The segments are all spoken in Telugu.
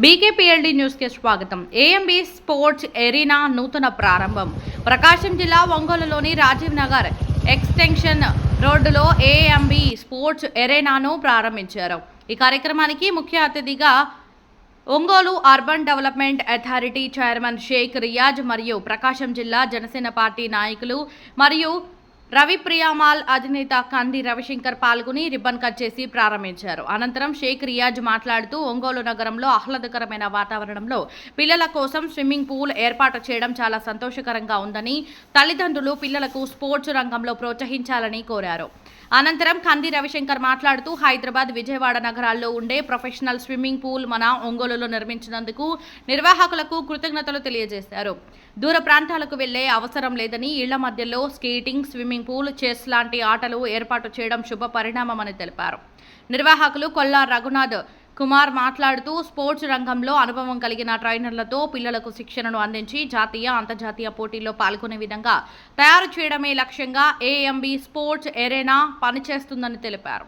బీకేపీఎల్డీ న్యూస్కి స్వాగతం. ఏఎంబీ స్పోర్ట్స్ ఎరీనా నూతన ప్రారంభం. ప్రకాశం జిల్లా ఒంగోలులోని రాజీవ్ నగర్ ఎక్స్టెన్షన్ రోడ్డులో ఏఎంబీ స్పోర్ట్స్ ఎరీనాను ప్రారంభించారు. ఈ కార్యక్రమానికి ముఖ్య అతిథిగా Ongole urban development authority chairman Sheikh Riyaz మరియు ప్రకాశం జిల్లా జనసేన పార్టీ నాయకులు మరియు రవి ప్రియామాల్ అధినేత కంది రవిశంకర్ పాల్గొని రిబ్బన్ కట్ చేసి ప్రారంభించారు. అనంతరం షేక్ రియాజ్ మాట్లాడుతూ ఒంగోలు నగరంలో ఆహ్లాదకరమైన వాతావరణంలో పిల్లల కోసం స్విమ్మింగ్ పూల్ ఏర్పాటు చేయడం చాలా సంతోషకరంగా ఉందని తల్లిదండ్రులు పిల్లలకు స్పోర్ట్స్ రంగంలో ప్రోత్సహించాలని కోరారు. అనంతరం కంది రవిశంకర్ మాట్లాడుతూ హైదరాబాద్ విజయవాడ నగరాల్లో ఉండే ప్రొఫెషనల్ స్విమ్మింగ్ పూల్ మన ఒంగోలులో నిర్మించినందుకు నిర్వాహకులకు కృతజ్ఞతలు తెలియజేశారు. దూర ప్రాంతాలకు వెళ్ళే అవసరం లేదని ఇళ్ళ మధ్యలో స్కేటింగ్ స్విమ్మింగ్ పూల్ చెస్ లాంటి ఆటలు ఏర్పాటు చేయడం శుభ పరిణామమని తెలిపారు. నిర్వాహకులు కొల్లా రఘునాథ్ కుమార్ మాట్లాడుతూ స్పోర్ట్స్ రంగంలో అనుభవం కలిగిన ట్రైనర్లతో పిల్లలకు శిక్షణను అందించి జాతీయ అంతర్జాతీయ పోటీల్లో పాల్గొనే విధంగా తయారు చేయడమే లక్ష్యంగా ఏఎంబి స్పోర్ట్స్ ఎరేనా పనిచేస్తుందని తెలిపారు.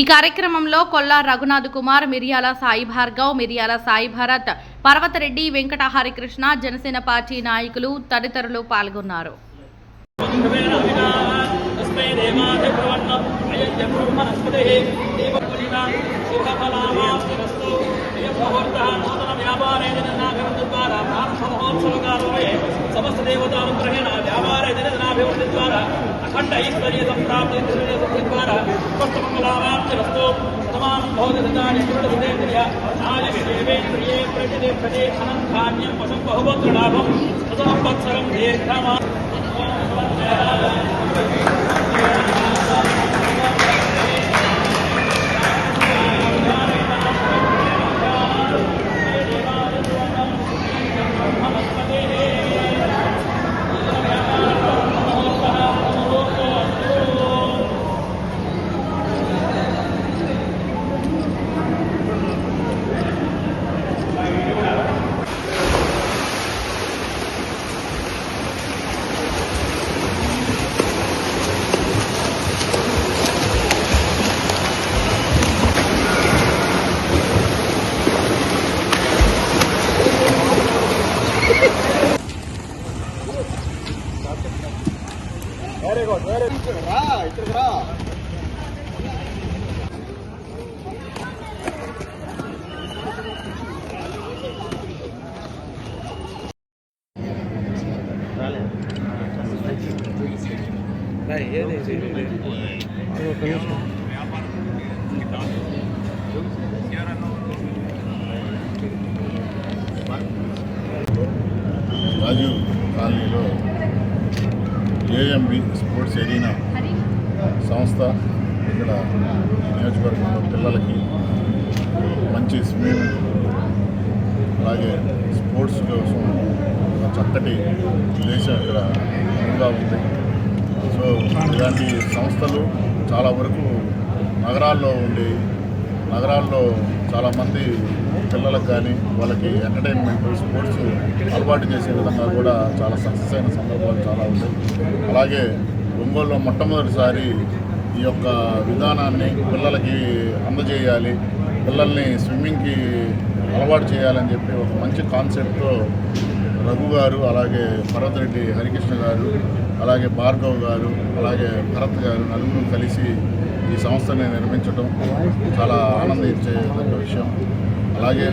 ఈ కార్యక్రమంలో కొల్లా రఘునాథ్ కుమార్ మిర్యాల సాయి భార్గవ్ మిరియాల సాయి భరత్ పర్వతరెడ్డి వెంకట హరికృష్ణ జనసేన పార్టీ నాయకులు తదితరులు పాల్గొన్నారు. సమస్త వ్యాపార ద్వారా అఖండ ఐశ్వర్యతం ప్రాప్తిశ్వర్యతం ద్వారా పుష్పమంగళావార్చనస్తు తమాం భౌతికాని కృతహృదయ నాలుగేంద్రియే ప్రజలే ప్రజే ధనం ధాన్యం పశు బహుభద్రలాభం సంవత్సరం దీర్ఘమా వెరీ గుడ్ వెరీ గుడ్ రా ఇక్కడికి రా. రాజీవ్ కాలనీలో ఏఎంబి స్పోర్ట్స్ ఎరీనా సంస్థ ఇక్కడ నియోజకవర్గంలో పిల్లలకి మంచి స్విమ్మింగ్ అలాగే స్పోర్ట్స్ కోసం ఒక చక్కటి దేశం ఇక్కడ ముందుగా ఉంది. సో ఇలాంటి సంస్థలు చాలా వరకు నగరాల్లో ఉండి నగరాల్లో చాలామంది పిల్లలకు కానీ వాళ్ళకి ఎంటర్టైన్మెంట్ స్పోర్ట్స్ అలవాటు చేసే విధంగా కూడా చాలా సక్సెస్ అయిన సందర్భాలు చాలా ఉన్నాయి. అలాగే ఒంగోలులో మొట్టమొదటిసారి ఈ యొక్క విధానాన్ని పిల్లలకి అందజేయాలి పిల్లల్ని స్విమ్మింగ్కి అలవాటు చేయాలని చెప్పి ఒక మంచి కాన్సెప్ట్తో రఘు గారు అలాగే భరత్ రెడ్డి హరికృష్ణ గారు అలాగే భార్గవ్ గారు అలాగే భరత్ గారు నలుగురు కలిసి ఈ సంస్థని నిర్మించడం చాలా ఆనందించే విషయం. అలాగే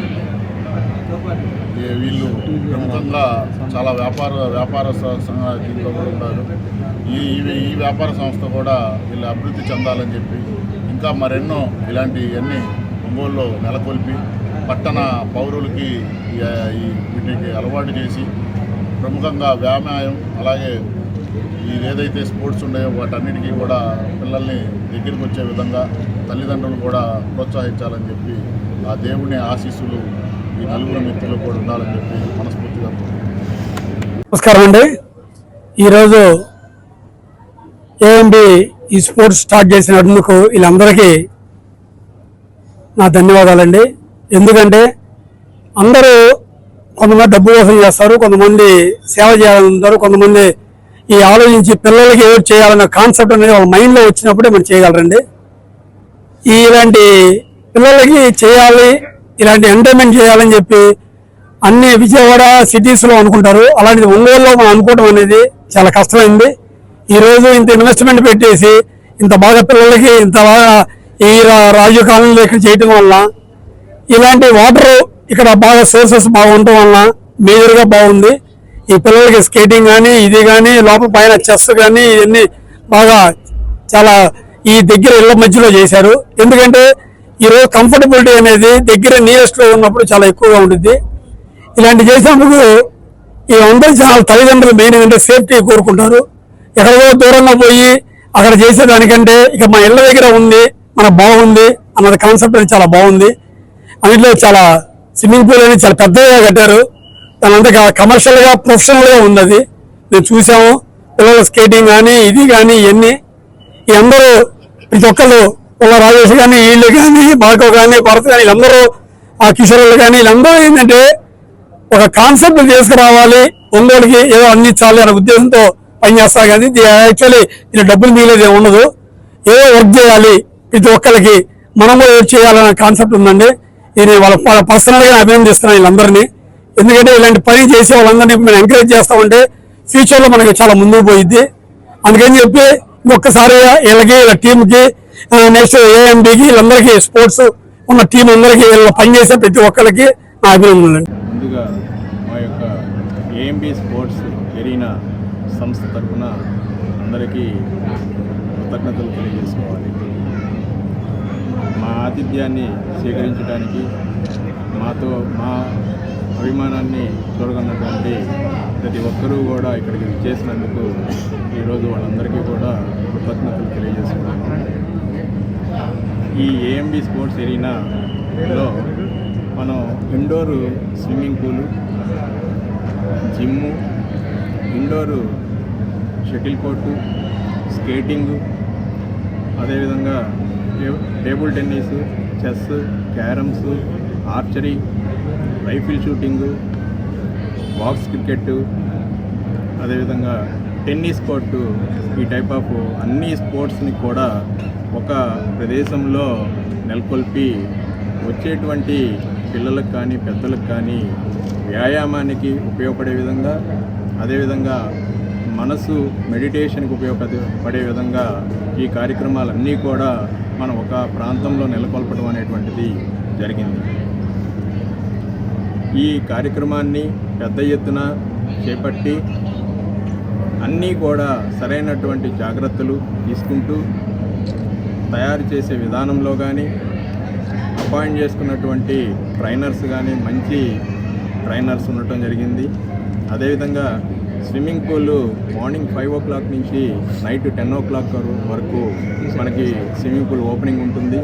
వీళ్ళు ప్రముఖంగా చాలా వ్యాపార వ్యాపార స- దీంట్లో కూడా ఉంటారు. ఈ ఈ- వ్యాపార సంస్థ కూడా వీళ్ళు అభివృద్ధి చెందాలని చెప్పి ఇంకా మరెన్నో ఇలాంటివన్నీ ఒంగోలులో నెలకొల్పి పట్టణ పౌరులకి ఈ వీటికి అలవాటు చేసి ప్రముఖంగా వ్యాయామం అలాగే ఈ ఏదైతే స్పోర్ట్స్ ఉన్నాయో వాటన్నిటికీ కూడా పిల్లల్ని దగ్గరికి వచ్చే విధంగా తల్లిదండ్రులు కూడా ప్రోత్సహించాలని చెప్పి ఆ దేవుని ఆశీస్సులు ఈ నలుగురు మిత్రులు కూడా ఉండాలని చెప్పి మనస్ఫూర్తిగా నమస్కారం అండి. ఈరోజు ఏఎంబి ఈ స్పోర్ట్స్ స్టార్ట్ చేసినందుకు వీళ్ళందరికీ నా ధన్యవాదాలండి. ఎందుకంటే అందరూ కొంతమంది డబ్బు కోసం చేస్తారు కొంతమంది సేవ చేయాలంటారు కొంతమంది ఈ ఆలోచించి పిల్లలకి ఏదో చేయాలన్న కాన్సెప్ట్ అనేది వాళ్ళ మైండ్లో వచ్చినప్పుడే మనం చేయగలరండి. ఈ ఇలాంటి పిల్లలకి చేయాలి ఇలాంటి ఎంటర్టైన్మెంట్ చేయాలని చెప్పి అన్ని విజయవాడ సిటీస్లో అనుకుంటారు. అలాంటిది ఒంగోలులో మనం అనుకోవడం అనేది చాలా కష్టమైంది. ఈ రోజు ఇంత ఇన్వెస్ట్మెంట్ పెట్టేసి ఇంత బాగా పిల్లలకి ఇంత బాగా ఈ రా- రాజీవ్ కాలనీలో ఇక్కడ చేయటం వల్ల ఇలాంటి వాటర్ ఇక్కడ బాగా సోర్సెస్ బాగుండటం వలన మేజర్గా బాగుంది. ఈ పిల్లలకి స్కేటింగ్ కానీ ఇది కానీ లోపల పైన చెస్ కానీ ఇవన్నీ బాగా చాలా ఈ దగ్గర ఇళ్ళ మధ్యలో చేశారు. ఎందుకంటే ఈరోజు కంఫర్టబిలిటీ అనేది దగ్గర నియరెస్ట్లో ఉన్నప్పుడు చాలా ఎక్కువగా ఉంటుంది ఇలాంటి చేసినప్పుడు ఈ అందరి చాలా తల్లిదండ్రులు మెయిన్ ఏంటంటే సేఫ్టీ కోరుకుంటారు. ఎక్కడో దూరంగా పోయి అక్కడ చేసేదానికంటే ఇక మా ఇళ్ళ దగ్గర ఉంది మన బాగుంది అన్నది కాన్సెప్ట్ అనేది చాలా బాగుంది. అన్నింటిలో చాలా స్విమ్మింగ్ పూల్ అనేది చాలా పెద్దగా కట్టారు. దాని అంతా కమర్షియల్గా ఉంది అది మేము చూసాము. పిల్లల స్కేటింగ్ కానీ ఇది కానీ ఇవన్నీ. ఈ అందరూ ప్రతి ఒక్కరు వాళ్ళ రాజేష్ కానీ వీళ్ళు కానీ బాకో కానీ భరత్ కానీ వీళ్ళందరూ ఆ కిషోర్లు కానీ వీళ్ళందరూ ఏంటంటే ఒక కాన్సెప్ట్ తీసుకురావాలి. ఒంగోలుకి ఏదో అందించాలి అనే ఉద్దేశంతో పనిచేస్తారు కానీ యాక్చువల్లీ దీని డబ్బులు మిగిలేదు ఉండదు. ఏదో వర్క్ చేయాలి ప్రతి ఒక్కరికి. మనం కూడా ఏదో చేయాలనే కాన్సెప్ట్ ఉందండి. ఇది వాళ్ళ పర్సనల్గా అభినందిస్తున్నాను వీళ్ళందరినీ. ఎందుకంటే ఇలాంటి పని చేసే వాళ్ళందరినీ మేము ఎంకరేజ్ చేస్తామంటే ఫ్యూచర్లో మనకి చాలా ముందుకు పోయిద్ది. అందుకని చెప్పి ఒక్కసారి వీళ్ళకి వీళ్ళ టీంకి నెక్స్ట్ ఏఎండికి వీళ్ళందరికీ స్పోర్ట్స్ ఉన్న టీం అందరికీ వీళ్ళ పనిచేసే ప్రతి ఒక్కరికి నా అభినందనలు. ముందుగా మా యొక్క ఏఎంబి స్పోర్ట్స్ ఎరీనా సంస్థ తరఫున అందరికీ కృతజ్ఞతలు తెలియజేసుకోవాలి. మా ఆతిథ్యాన్ని స్వీకరించడానికి మాతో మా అభిమానాన్ని చూడగన్నటువంటి ప్రతి ఒక్కరూ కూడా ఇక్కడికి చేసినందుకు ఈరోజు వాళ్ళందరికీ కూడా కృతజ్ఞతలు తెలియజేసుకున్నాను ఈ ఏఎంబి స్పోర్ట్స్ ఎరీనాలో మనం indoor swimming pool gym indoor shuttle court skating అదేవిధంగా టే- table tennis chess carroms archery rifle shooting box cricket అదేవిధంగా టెన్నిస్ కోర్టు ఈ టైప్ ఆఫ్ అన్ని స్పోర్ట్స్ని కూడా ఒక ప్రదేశంలో నెలకొల్పి వచ్చేటువంటి పిల్లలకు కానీ పెద్దలకు కానీ వ్యాయామానికి ఉపయోగపడే విధంగా అదేవిధంగా మనసు మెడిటేషన్కి ఉపయోగపడే విధంగా ఈ కార్యక్రమాలన్నీ కూడా మనం ఒక ప్రాంతంలో నెలకొల్పడం అనేటువంటిది జరిగింది. ఈ కార్యక్రమాన్ని పెద్ద ఎత్తున చేపట్టి అన్నీ కూడా సరైనటువంటి జాగ్రత్తలు తీసుకుంటూ తయారు చేసే విధానంలో కానీ అపాయింట్ చేసుకున్నటువంటి ట్రైనర్స్ కానీ మంచి ట్రైనర్స్ ఉండటం జరిగింది. అదేవిధంగా swimming pool morning five o'clock నుంచి నైట్ టెన్ ఓ క్లాక్ వరకు మనకి స్విమ్మింగ్ పూల్ ఓపెనింగ్ ఉంటుంది.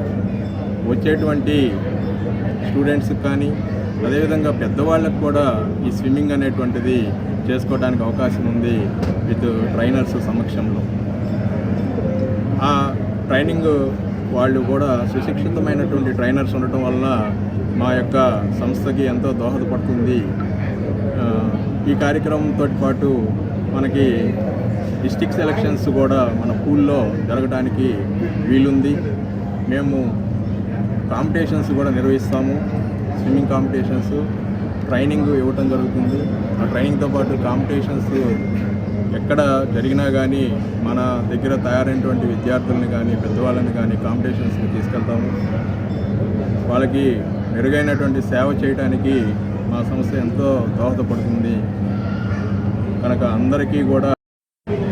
వచ్చేటువంటి స్టూడెంట్స్కి కానీ అదేవిధంగా పెద్దవాళ్ళకు కూడా ఈ స్విమ్మింగ్ అనేటువంటిది చేసుకోవడానికి అవకాశం ఉంది విత్ ట్రైనర్స్ సమక్షంలో. ఆ ట్రైనింగ్ వాళ్ళు కూడా సుశిక్షితమైనటువంటి ట్రైనర్స్ ఉండటం వల్ల మా యొక్క సంస్థకి ఎంతో దోహదపడుతుంది. ఈ కార్యక్రమంతో పాటు మనకి డిస్టిక్ సెలక్షన్స్ కూడా మన పూల్లో జరగడానికి వీలుంది. మేము కాంపిటీషన్స్ కూడా నిర్వహిస్తాము. స్విమ్మింగ్ కాంపిటీషన్స్ ట్రైనింగ్ ఇవ్వటం జరుగుతుంది. ఆ ట్రైనింగ్తో పాటు కాంపిటీషన్స్ ఎక్కడ జరిగినా కానీ మన దగ్గర తయారైనటువంటి విద్యార్థుల్ని కానీ పెద్దవాళ్ళని కానీ కాంపిటీషన్స్కి తీసుకెళ్తాము. వాళ్ళకి మెరుగైనటువంటి సేవ చేయడానికి మా సంస్థ ఎంతో దోహదపడుతుంది. కనుక అందరికీ కూడా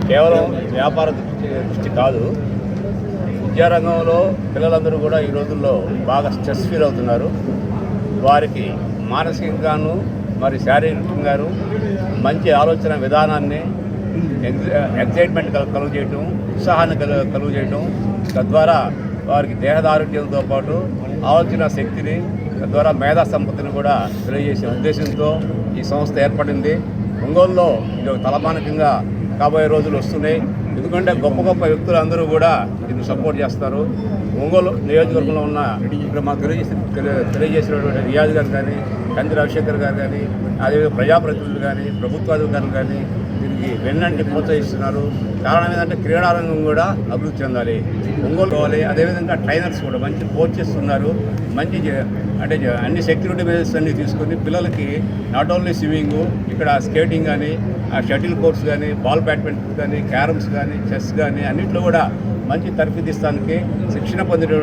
కేవలం వ్యాపార దృష్టి దృష్టి కాదు. విద్యారంగంలో పిల్లలందరూ కూడా ఈ రోజుల్లో బాగా స్ట్రెస్ ఫీల్ అవుతున్నారు. వారికి మానసికంగాను మరి శారీరకంగాను మంచి ఆలోచన విధానాన్ని ఎగ్జైట్మెంట్ కలుగు చేయటం ఉత్సాహాన్ని కలు కలుగు చేయటం తద్వారా వారికి దేహదారుఢ్యంతో పాటు ఆలోచన శక్తిని తద్వారా మేధా సంపత్తిని కూడా తెలియజేసే ఉద్దేశంతో ఈ సంస్థ ఏర్పడింది. ఒంగోలులో ఇది ఒక తలమానికంగా కాబోయే రోజులు వస్తున్నాయి. ఎందుకంటే గొప్ప గొప్ప వ్యక్తులు అందరూ కూడా దీన్ని సపోర్ట్ చేస్తారు. ఒంగోలు నియోజకవర్గంలో ఉన్న ఇక్కడ మాకు తెలియజేసి తెలియజేసినటువంటి రియాజ్ గారు కానీ కంది రవిశంకర్ గారు కానీ అదేవిధంగా ప్రజాప్రతినిధులు కానీ ప్రభుత్వాధికారులు కానీ వీరికి వెన్నంటి ప్రోత్సహిస్తున్నారు. కారణం ఏంటంటే క్రీడారంగం కూడా అభివృద్ధి చెందాలి. ఒంగోలు కావాలి అదేవిధంగా ట్రైనర్స్ కూడా మంచి కోచెస్ ఉన్నారు మంచి అంటే అన్ని సెక్యూరిటీ మెజర్స్ అన్ని తీసుకొని పిల్లలకి నాట్ ఓన్లీ స్విమ్మింగ్ ఇక్కడ స్కేటింగ్ కానీ షటిల్ కోర్స్ కానీ బాల్ బ్యాడ్మింటన్ కానీ క్యారమ్స్ కానీ చెస్ కానీ అన్నింటిలో కూడా మంచి తర్ఫీదిస్తానికి శిక్షణ పొందిన